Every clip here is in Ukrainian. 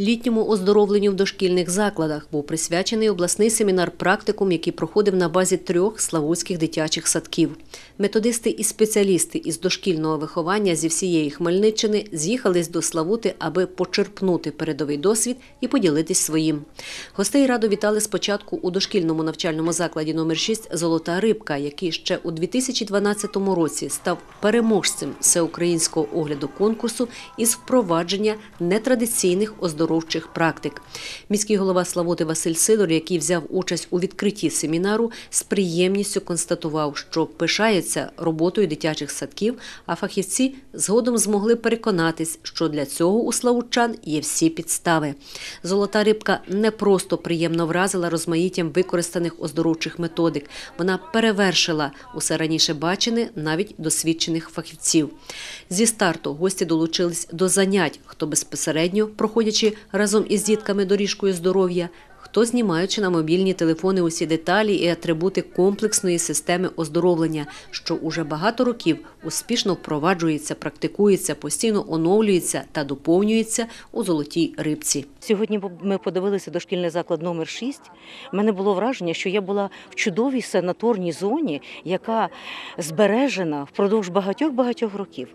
Літньому оздоровленню в дошкільних закладах був присвячений обласний семінар-практикум, який проходив на базі трьох славутських дитячих садків. Методисти і спеціалісти із дошкільного виховання зі всієї Хмельниччини з'їхались до Славути, аби почерпнути передовий досвід і поділитись своїм. Гостей радо вітали спочатку у дошкільному навчальному закладі номер 6 Золота рибка, який ще у 2012 році став переможцем всеукраїнського огляду конкурсу із впровадження нетрадиційних оздоровчих практик. Міський голова Славути Василь Сидор, який взяв участь у відкритті семінару, з приємністю констатував, що пишається роботою дитячих садків, а фахівці згодом змогли переконатись, що для цього у славутчан є всі підстави. Золота рибка не просто приємно вразила розмаїттям використаних оздоровчих методик. Вона перевершила усе раніше бачене навіть досвідчених фахівців. Зі старту гості долучились до занять, хто безпосередньо проходячи разом із дітками доріжкою здоров'я, хто знімаючи на мобільні телефони усі деталі і атрибути комплексної системи оздоровлення, що уже багато років успішно впроваджується, практикується, постійно оновлюється та доповнюється у золотій рибці. Сьогодні ми подивилися дошкільний заклад номер 6 У мене було враження, що я була в чудовій санаторній зоні, яка збережена впродовж багатьох-багатьох років.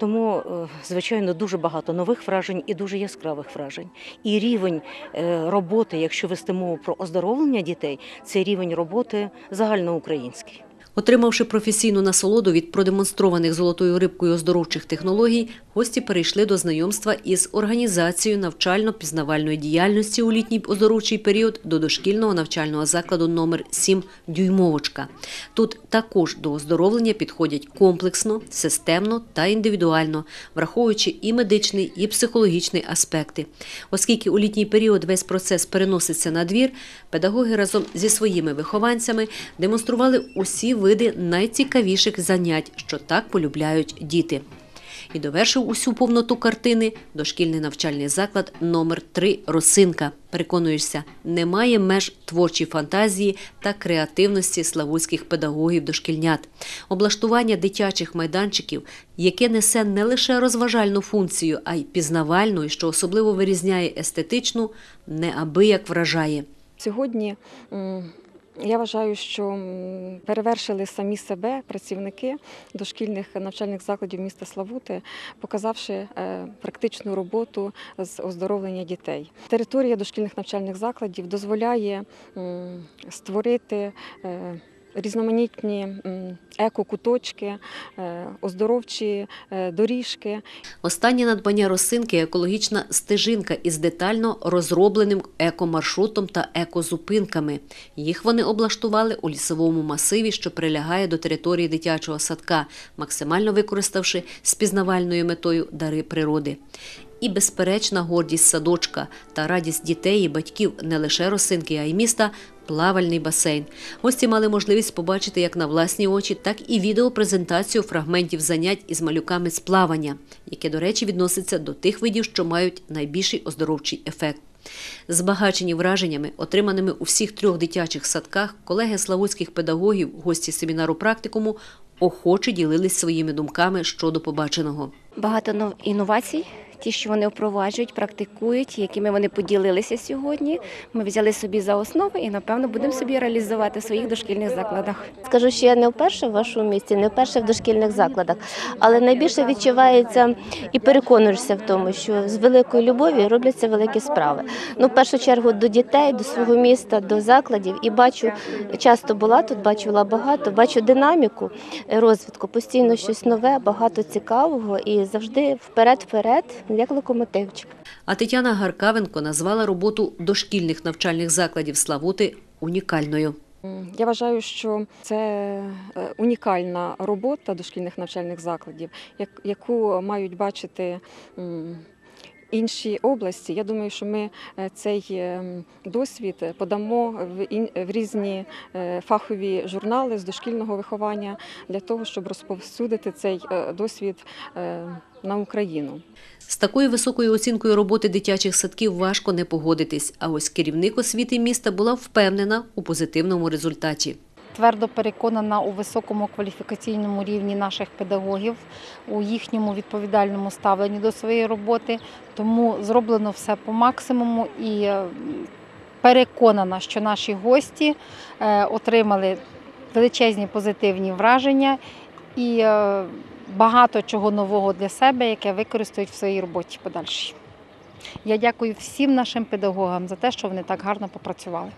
Тому, е, звичайно, дуже багато нових вражень і дуже яскравих вражень. І рівень е, роботи, якщо вести мову про оздоровлення дітей, це рівень роботи загальноукраїнський. Отримавши професійну насолоду від продемонстрованих золотою рибкою оздоровчих технологій, гості перейшли до знайомства із організацією навчально-пізнавальної діяльності у літній оздоровчий період до дошкільного навчального закладу номер 7 «Дюймовочка». Тут також до оздоровлення підходять комплексно, системно та індивідуально, враховуючи і медичний, і психологічний аспекти. Оскільки у літній період весь процес переноситься на двір, педагоги разом зі своїми вихованцями демонстрували усі види найцікавіших занять, що так полюбляють діти. І довершив усю повноту картини дошкільний навчальний заклад номер 3 Росинка. Переконуєшся, немає меж творчій фантазії та креативності славутських педагогів дошкільнят. Облаштування дитячих майданчиків, яке несе не лише розважальну функцію, а й пізнавальну, що особливо вирізняє естетичну, неабияк вражає. Сьогодні я вважаю, що перевершили самі себе працівники дошкільних навчальних закладів міста Славути, показавши е, практичну роботу з оздоровлення дітей. Територія дошкільних навчальних закладів дозволяє створити. Різноманітні еко-куточки, е, оздоровчі е, доріжки, Останнє надбання росинки екологічна стежинка із детально розробленим екомаршрутом та екозупинками. Їх вони облаштували у лісовому масиві, що прилягає до території дитячого садка, максимально використавши з пізнавальною метою дари природи. І безперечна гордість садочка та радість дітей і батьків не лише росинки, а й міста плавальний басейн. Гості мали можливість побачити як на власні очі, так і відеопрезентацію фрагментів занять із малюками з плавання, яке, до речі, відноситься до тих видів, що мають найбільший оздоровчий ефект. Збагачені враженнями, отриманими у всіх трьох дитячих садках, колеги славутських педагогів, гості семінару практикуму, охоче ділились своїми думками щодо побаченого. багато нов- інновацій, ті, що вони впроваджують, практикують, якими вони поділилися сьогодні. Ми взяли собі за основу і напевно будемо собі реалізувати в своїх дошкільних закладах. Скажу, що я не вперше в вашому місті, не вперше в дошкільних закладах, але найбільше відчувається і переконуєшся в тому, що з великою любов'ю робляться великі справи. Ну, в першу чергу до дітей, до свого міста, до закладів. І бачу, часто була тут, бачила багато, бачу динаміку розвитку, постійно щось нове, багато цікавого і завжди вперед-вперед, як локомотивчик. А Тетяна Гаркавенко назвала роботу дошкільних навчальних закладів Славути унікальною. Я вважаю, що це е, унікальна робота дошкільних навчальних закладів, яку мають бачити інші області. Я думаю, що ми е, цей е, досвід подамо в різні е, фахові журнали з дошкільного виховання для того, щоб розповсюдити цей е, досвід е, на Україну. З такою високою оцінкою роботи дитячих садків важко не погодитись. А ось керівник освіти міста була впевнена у позитивному результаті. Твердо переконана у високому кваліфікаційному рівні наших педагогів, у їхньому відповідальному ставленні до своєї роботи. Тому зроблено все по максимуму і е, переконана, що наші гості е, отримали величезні позитивні враження і е, багато чого нового для себе, яке використають в своїй роботі подальшій. Я дякую всім нашим педагогам за те, що вони так гарно попрацювали.